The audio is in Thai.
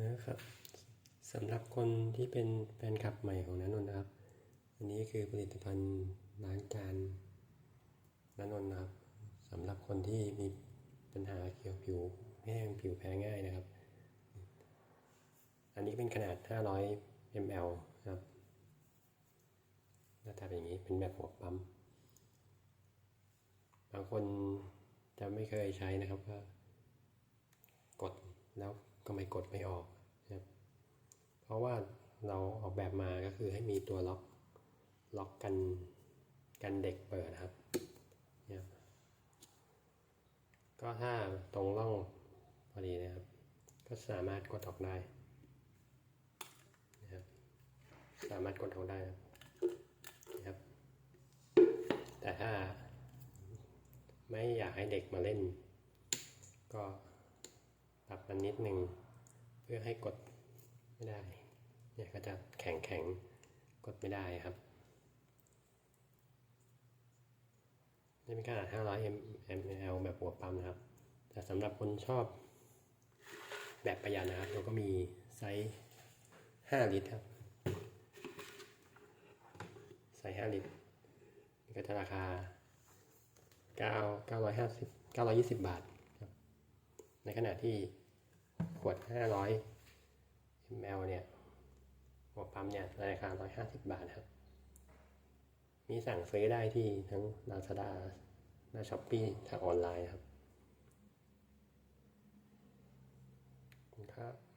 นะครับสำหรับคนที่เป็นแฟนคลับใหม่ของนันนนนะครับ อันนี้คือผลิตภัณฑ์ล้างจานนันนนนะครับสำหรับคนที่มีปัญหาเกี่ยวผิวแห้งผิวแพ้ง่ายนะครับ อันนี้เป็นขนาด 500 ml นะครับหน้าตาเป็นอย่างนี้เป็นแบบหัวปั๊มบางคนจะไม่เคยใช้นะครับก็กดแล้ว ก็ไม่กดไม่ออกนะครับเพราะว่าเราออกแบบมาก็คือให้มีตัวล็อกล็อกกันกันเด็กเปิดนะครับเนี่ยก็ถ้าตรงร่องพอดีนะครับ ก็สามารถกดออกได้นะครับสามารถกดออกได้นะครับ แต่ถ้าไม่อยากให้เด็กมาเล่น ก็ ปรับมันนิดหนึ่งเพื่อให้กดไม่ได้ เนี่ยก็จะแข็งแข็งกดไม่ได้ครับ นี่เป็นขนาด 500 ml แบบหัวปั๊มนะครับ แต่สำหรับคนชอบแบบประหยัดนะครับ เราก็มีไซส์ 5 ลิตรครับ ไซส์ 5 ลิตรก็จะราคา 9 950 920 บาทครับ ในขณะที่ ขวด 500 ml เนี่ยหัวปั๊มเนี่ยราคา 150 บาทครับ มีสั่งซื้อได้ที่ทั้ง Lazada หน้าช้อปปี้ทางออนไลน์ครับครับ